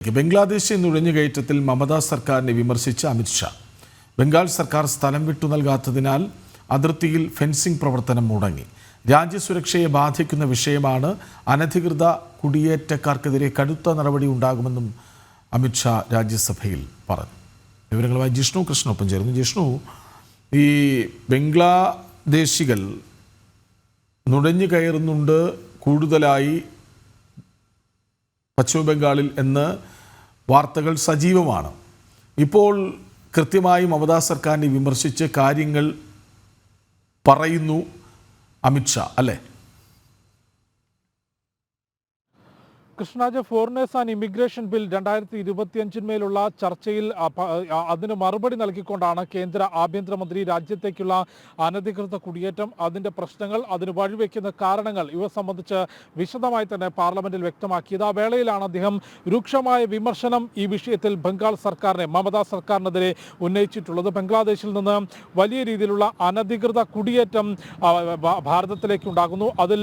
ബംഗ്ലാദേശി നുഴഞ്ഞുകയറ്റത്തിൽ മമതാ സർക്കാരിനെ വിമർശിച്ച് അമിത്ഷാ ബംഗാൾ സർക്കാർ സ്ഥലം വിട്ടു നൽകാത്തതിനാൽ അതിർത്തിയിൽ ഫെൻസിംഗ് പ്രവർത്തനം മുടങ്ങി. രാജ്യസുരക്ഷയെ ബാധിക്കുന്ന വിഷയമാണ് അനധികൃത കുടിയേറ്റക്കാർക്കെതിരെ കടുത്ത നടപടി ഉണ്ടാകുമെന്നും അമിത്ഷാ രാജ്യസഭയിൽ പറഞ്ഞു. വിവരങ്ങളുമായി ജിഷ്ണു കൃഷ്ണൊപ്പം ചേർന്നു ജിഷ്ണു ഈ ബംഗ്ലാദേശികൾ നുഴഞ്ഞു കയറുന്നുണ്ട് കൂടുതലായി പശ്ചിമ ബംഗാളിൽ എന്ന് വാർത്തകൾ സജീവമാണ്. ഇപ്പോൾ കൃത്യമായി മമതാ സർക്കാരിനെ വിമർശിച്ച് കാര്യങ്ങൾ പറയുന്നു അമിത്ഷാ അല്ലേ? Krishnaraj foreigners and immigration bill രണ്ടായിരത്തി ഇരുപത്തിയഞ്ചിന്മേലുള്ള ചർച്ചയിൽ അതിന് മറുപടി നൽകിക്കൊണ്ടാണ് കേന്ദ്ര ആഭ്യന്തരമന്ത്രി രാജ്യത്തേക്കുള്ള അനധികൃത കുടിയേറ്റം അതിന്റെ പ്രശ്നങ്ങൾ അതിന് വഴിവെക്കുന്ന കാരണങ്ങൾ ഇവ സംബന്ധിച്ച് വിശദമായി തന്നെ പാർലമെന്റിൽ വ്യക്തമാക്കിയത്. ആ വേളയിലാണ് അദ്ദേഹം രൂക്ഷമായ വിമർശനം ഈ വിഷയത്തിൽ ബംഗാൾ സർക്കാരിനെ മമതാ സർക്കാരിനെതിരെ ഉന്നയിച്ചിട്ടുള്ളത്. ബംഗ്ലാദേശിൽ നിന്ന് വലിയ രീതിയിലുള്ള അനധികൃത കുടിയേറ്റം ഭാരതത്തിലേക്ക് ഉണ്ടാകുന്നു. അതിൽ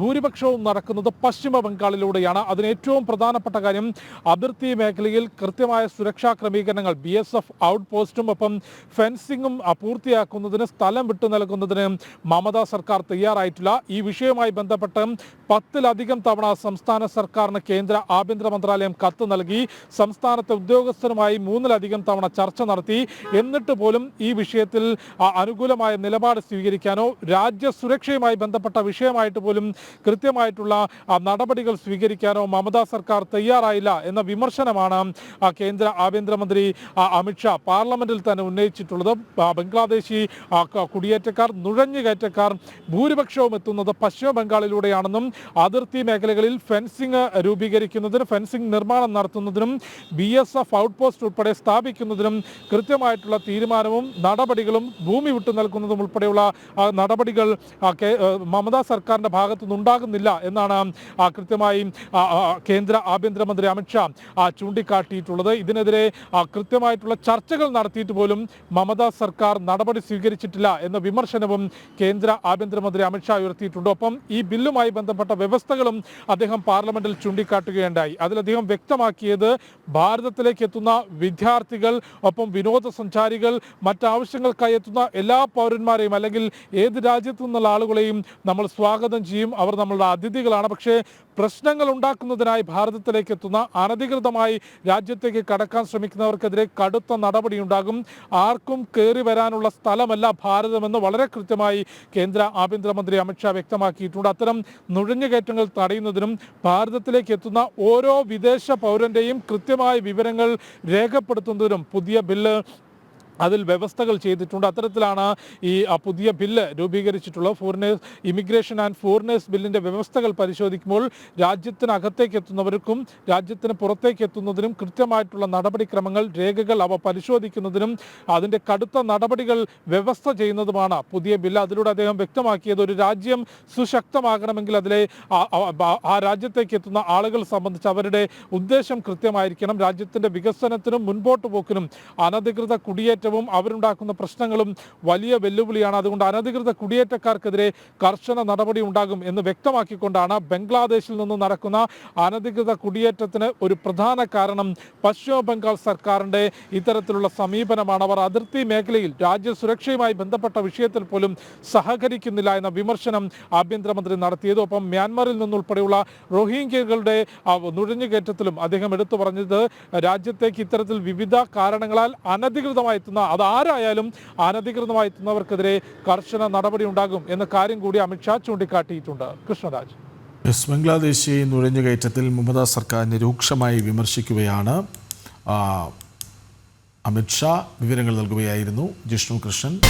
ഭൂരിപക്ഷവും നടക്കുന്നത് പശ്ചിമ ബംഗാളിലൂടെയാണ്. അതിന് ഏറ്റവും പ്രധാനപ്പെട്ട കാര്യം അതിർത്തി മേഖലയിൽ കൃത്യമായ സുരക്ഷാ ക്രമീകരണങ്ങൾ ബി എസ് എഫ് ഔട്ട് പോസ്റ്റും ഒപ്പം ഫെൻസിങ്ങും പൂർത്തിയാക്കുന്നതിന് സ്ഥലം വിട്ടു നൽകുന്നതിന് മമതാ സർക്കാർ തയ്യാറായിട്ടില്ല. ഈ വിഷയവുമായി ബന്ധപ്പെട്ട് പത്തിലധികം തവണ സംസ്ഥാന സർക്കാരിന് കേന്ദ്ര ആഭ്യന്തര മന്ത്രാലയം കത്ത് നൽകി. സംസ്ഥാനത്തെ ഉദ്യോഗസ്ഥരുമായി മൂന്നിലധികം തവണ ചർച്ച നടത്തി. എന്നിട്ട് പോലും ഈ വിഷയത്തിൽ അനുകൂലമായ നിലപാട് സ്വീകരിക്കാനോ രാജ്യസുരക്ഷയുമായി ബന്ധപ്പെട്ട വിഷയമായിട്ട് പോലും കൃത്യമായിട്ടുള്ള നടപടികൾ സ്വീകരിക്കാനോ മമതാ സർക്കാർ തയ്യാറായില്ല എന്ന വിമർശനമാണ് കേന്ദ്ര ആഭ്യന്തരമന്ത്രി അമിത്ഷാ പാർലമെന്റിൽ തന്നെ ഉന്നയിച്ചിട്ടുള്ളത്. ബംഗ്ലാദേശി കുടിയേറ്റക്കാർ നുഴഞ്ഞുകയറ്റക്കാർ ഭൂരിപക്ഷവും എത്തുന്നത് പശ്ചിമ ബംഗാളിലൂടെയാണെന്നും അതിർത്തി മേഖലകളിൽ ഫെൻസിംഗ് രൂപീകരിക്കുന്നതിന് ഫെൻസിംഗ് നിർമ്മാണം നടത്തുന്നതിനും B S F out post ഉൾപ്പെടെ സ്ഥാപിക്കുന്നതിനും കൃത്യമായിട്ടുള്ള തീരുമാനവും നടപടികളും ഭൂമി വിട്ടു നൽകുന്നതും ഉൾപ്പെടെയുള്ള നടപടികൾ മമതാ സർക്കാരിന്റെ ഭാഗത്തു നിന്നുണ്ടാകുന്നില്ല എന്നാണ് കൃത്യമായി കേന്ദ്ര ആഭ്യന്തരമന്ത്രി അമിത്ഷാ ചൂണ്ടിക്കാട്ടിയിട്ടുള്ളത്. ഇതിനെതിരെ കൃത്യമായിട്ടുള്ള ചർച്ചകൾ നടത്തിയിട്ട് പോലും മമതാ സർക്കാർ നടപടി സ്വീകരിച്ചിട്ടില്ല എന്ന വിമർശനവും കേന്ദ്ര ആഭ്യന്തരമന്ത്രി അമിത്ഷാ ഉയർത്തിയിട്ടുണ്ട്. ഒപ്പം ഈ ബില്ലുമായി ബന്ധപ്പെട്ട വ്യവസ്ഥകളും അദ്ദേഹം പാർലമെന്റിൽ ചൂണ്ടിക്കാട്ടുകയുണ്ടായി. അദ്ദേഹം വ്യക്തമാക്കിയത് ഭാരതത്തിലേക്ക് എത്തുന്ന വിദ്യാർത്ഥികൾ ഒപ്പം വിനോദസഞ്ചാരികൾ മറ്റാവശ്യങ്ങൾക്കായി എത്തുന്ന എല്ലാ പൗരന്മാരെയും അല്ലെങ്കിൽ ഏത് രാജ്യത്തു നിന്നുള്ള ആളുകളെയും നമ്മൾ സ്വാഗതം ചെയ്യും. അവർ നമ്മളുടെ അതിഥികളാണ്. പക്ഷേ പ്രശ്നങ്ങൾ ഉണ്ടാക്കുന്നതിനായി ഭാരതത്തിലേക്ക് എത്തുന്ന അനധികൃതമായി രാജ്യത്തേക്ക് കടക്കാൻ ശ്രമിക്കുന്നവർക്കെതിരെ കടുത്ത നടപടിയുണ്ടാകും. ആർക്കും കയറി വരാനുള്ള സ്ഥലമല്ല ഭാരതമെന്ന് വളരെ കൃത്യമായി കേന്ദ്ര ആഭ്യന്തരമന്ത്രി അമിത്ഷാ വ്യക്തമാക്കിയിട്ടുണ്ട്. അത്തരം നുഴഞ്ഞുകയറ്റങ്ങൾ തടയുന്നതിനും ഭാരതത്തിലേക്ക് എത്തുന്ന ഓരോ വിദേശ പൗരന്റെയും കൃത്യമായ വിവരങ്ങൾ രേഖപ്പെടുത്തുന്നതിനും പുതിയ ബില്ല് അതിൽ വ്യവസ്ഥകൾ ചെയ്തിട്ടുണ്ട്. അത്തരത്തിലാണ് ഈ പുതിയ ബില്ല് രൂപീകരിച്ചിട്ടുള്ളത്. ഫോറിനേഴ്സ് ഇമിഗ്രേഷൻ ആൻഡ് ഫോറിനേഴ്സ് ബില്ലിന്റെ വ്യവസ്ഥകൾ പരിശോധിക്കുമ്പോൾ രാജ്യത്തിനകത്തേക്ക് എത്തുന്നവർക്കും രാജ്യത്തിന് പുറത്തേക്ക് എത്തുന്നതിനും കൃത്യമായിട്ടുള്ള നടപടിക്രമങ്ങൾ രേഖകൾ അവ പരിശോധിക്കുന്നതിനും അതിന്റെ കടുത്ത നടപടികൾ വ്യവസ്ഥ ചെയ്യുന്നതുമാണ് പുതിയ ബില്ല്. അതിലൂടെ അദ്ദേഹം വ്യക്തമാക്കിയത് ഒരു രാജ്യം സുശക്തമാകണമെങ്കിൽ അതിലെ ആ- രാജ്യത്തേക്ക് എത്തുന്ന ആളുകൾ സംബന്ധിച്ച് അവരുടെ ഉദ്ദേശം കൃത്യമായിരിക്കണം. രാജ്യത്തിന്റെ വികസനത്തിനും മുൻപോട്ട് പോക്കിനും അനധികൃത കുടിയേറ്റവും അവരുണ്ടാക്കുന്ന പ്രശ്നങ്ങളും വലിയ വെല്ലുവിളിയാണ്. അതുകൊണ്ട് അനധികൃത കുടിയേറ്റക്കാർക്കെതിരെ കർശന നടപടി ഉണ്ടാകും എന്ന് വ്യക്തമാക്കിക്കൊണ്ടാണ് ബംഗ്ലാദേശിൽ നിന്ന് നടക്കുന്ന അനധികൃത കുടിയേറ്റത്തിന് ഒരു പ്രധാന കാരണം പശ്ചിമ ബംഗാൾ സർക്കാരിന്റെ ഇത്തരത്തിലുള്ള സമീപനമാണ്. അവർ അതിർത്തി മേഖലയിൽ രാജ്യസുരക്ഷയുമായി ബന്ധപ്പെട്ട വിഷയത്തിൽ പോലും സഹകരിക്കുന്നില്ല എന്ന വിമർശനം ആഭ്യന്തരമന്ത്രി നടത്തിയത്. ഒപ്പം മ്യാൻമറിൽ നിന്നുൾപ്പെടെയുള്ള റോഹിംഗ്യകളുടെ നുഴഞ്ഞുകയറ്റത്തിലും അദ്ദേഹം എടുത്തു പറഞ്ഞത് രാജ്യത്തേക്ക് ഇത്തരത്തിൽ വിവിധ കാരണങ്ങളാൽ അനധികൃതമായി എത്തുന്ന അത് ആരായാലും അനധികൃതമായി എത്തുന്നവർക്കെതിരെ കർശന നടപടി ഉണ്ടാകും എന്ന കാര്യം കൂടി അമിത്ഷാ ചൂണ്ടിക്കാട്ടിയിട്ടുണ്ട്. കൃഷ്ണരാജ്. എസ് ബംഗ്ലാദേശി നുഴഞ്ഞുകയറ്റത്തിൽ മമത സർക്കാരിനെ രൂക്ഷമായി വിമർശിക്കുകയാണ്. അമിത്ഷാ വിവരങ്ങൾ നൽകുകയായിരുന്നു ജിഷ്ണു കൃഷ്ണൻ.